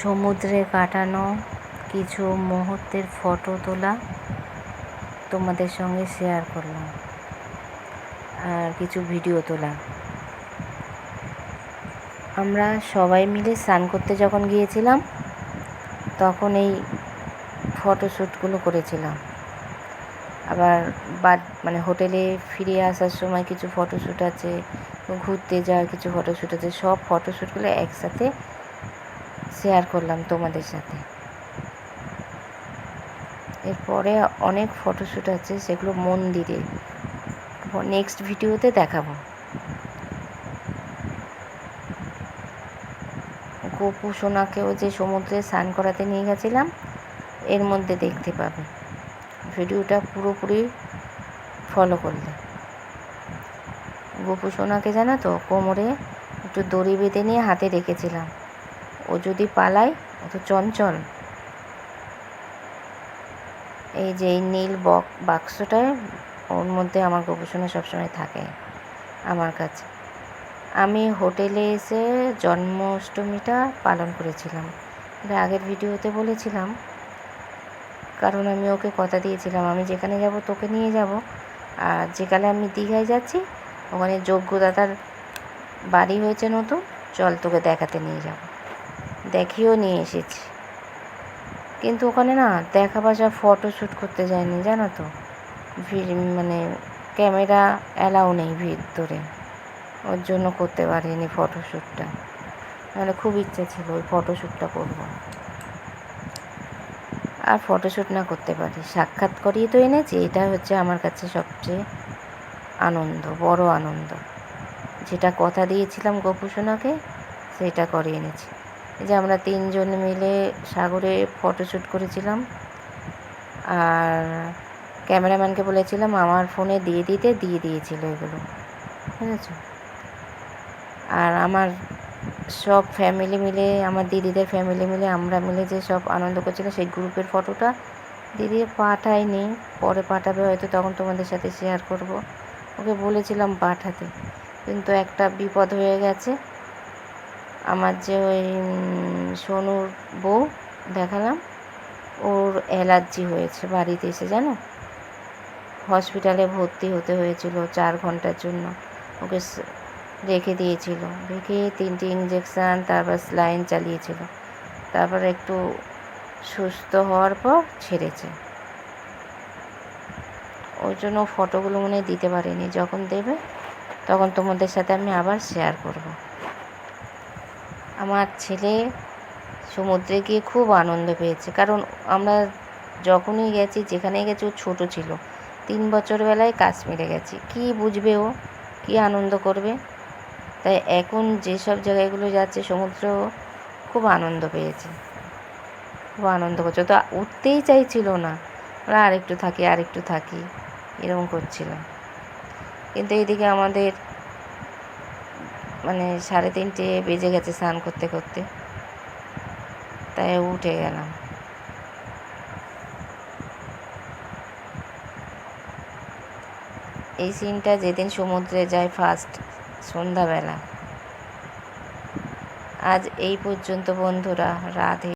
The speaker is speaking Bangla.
সমুদ্রে কাটানো কিছু মুহূর্তের ফটো তোলা তোমাদের সঙ্গে শেয়ার করলাম আর কিছু ভিডিও তোলা। আমরা সবাই মিলে স্নান করতে যখন গিয়েছিলাম, তখন এই ফটোশ্যুটগুলো করেছিলাম। আবার বাদ মানে হোটেলে ফিরে আসার সময় কিছু ফটোশ্যুট আছে, ঘুরতে যাওয়ার কিছু ফটোশ্যুট আছে, সব ফটোশ্যুটগুলো একসাথে শেয়ার করলাম তোমাদের সাথে। এরপরে অনেক ফটোশ্যুট আছে, সেগুলো মন্দিরে। নেক্সট ভিডিওতে দেখাবো। গোপু সোনাকেও যে সমুদ্রে স্নান করাতে নিয়ে গেছিলাম, এর মধ্যে দেখতে পাবে। ভিডিওটা পুরোপুরি ফলো করলে। গোপু সোনাকে জানো তো, কোমরে একটু দড়ি বেঁধে নিয়ে হাতে রেখেছিলাম। ও যদি পালায়, ও তো চঞ্চল। এই যে এই নীল বক বাক্সটায় ওর মধ্যে আমার গোপোষণা সবসময় থাকে, আমার কাছে। আমি হোটেলে এসে জন্মাষ্টমীটা পালন করেছিলাম। এটা আগের ভিডিওতে বলেছিলাম। কারণ আমি ওকে কথা দিয়েছিলাম, আমি যেখানে যাব তোকে নিয়ে যাব। আর যেকালে আমি দীঘায় যাচ্ছি, ওখানে যোগ্যদাতার বাড়ি হয়েছে নতুন, চল তোকে দেখাতে নিয়ে যাব। দেখিয়েও নিয়ে এসেছি। কিন্তু ওখানে না দেখা বাসা ফটো শ্যুট করতে যায়নি, জানো তো? মানে ক্যামেরা অ্যালাউ নেই ভিতরে ওর জন্য করতে পারিনি ফটোশ্যুটটা নাহলে খুব ইচ্ছা ছিল ওই ফটোশ্যুটটা করব। আর ফটোশ্যুট না করতে পারি। সাক্ষাৎ করিয়ে তো এনেছি এটা হচ্ছে আমার কাছে সবচেয়ে আনন্দ, বড় আনন্দ। যেটা কথা দিয়েছিলাম গোপুসোনাকে, সেটা করে এনেছি। যে আমরা তিনজন মিলে সাগরে ফটোশ্যুট করেছিলাম। আর ক্যামেরাম্যানকে বলেছিলাম, আমার ফোনে দিয়ে দিতে, দিয়ে দিয়েছিল এগুলো। বুঝেছ? আর আমার সব ফ্যামিলি মিলে, আমার দিদিদের ফ্যামিলি মিলে, আমরা মিলে যে সব আনন্দ করছিলাম, সেই গ্রুপের ফটোটা দিদি পাঠায়নি। পরে পাঠাবে হয়তো, তখন তোমাদের সাথে শেয়ার করব। ওকে বলেছিলাম পাঠাতে। কিন্তু একটা বিপদ হয়ে গেছে। আমার যে ওই সোনুর বউ দেখালাম, ওর অ্যালার্জি হয়েছে বাড়িতে এসে, জানো? হসপিটালে ভর্তি হতে হয়েছিল চার ঘণ্টার জন্য। ওকে রেখে দিয়েছিল। রেখে তিনটে ইঞ্জেকশান তারপর স্লাইন চালিয়েছিল। তারপর একটু সুস্থ হওয়ার পর ছেড়েছে। ওই জন্য ফটোগুলো মনে দিতে পারিনি। যখন দেবে, তখন তোমাদের সাথে আমি আবার শেয়ার করব। আমার ছেলে সমুদ্রে গিয়ে খুব আনন্দ পেয়েছে। কারণ আমরা যখনই গেছি, যেখানেই গেছি, ও ছোটো ছিল। তিন বছর বেলায় কাশ্মীরে গেছি। কী বুঝবে ও? কী আনন্দ করবে? তাই এখন যেসব জায়গাগুলো যাচ্ছে সমুদ্র খুব আনন্দ পেয়েছে। খুব আনন্দ করছে। তো উঠতেই চাইছিল না। আরেকটু থাকি আরেকটু থাকি। এরকম করছিল কিন্তু এদিকে আমাদের মানে সাড়ে তিনটে বেজে গেছে স্নান করতে করতে। তাই উঠে গেলাম। এই সিনটা যেদিন সমুদ্রে যায় ফার্স্ট সন্ধ্যাবেলা। আজ এই পর্যন্ত বন্ধুরা, রাধে।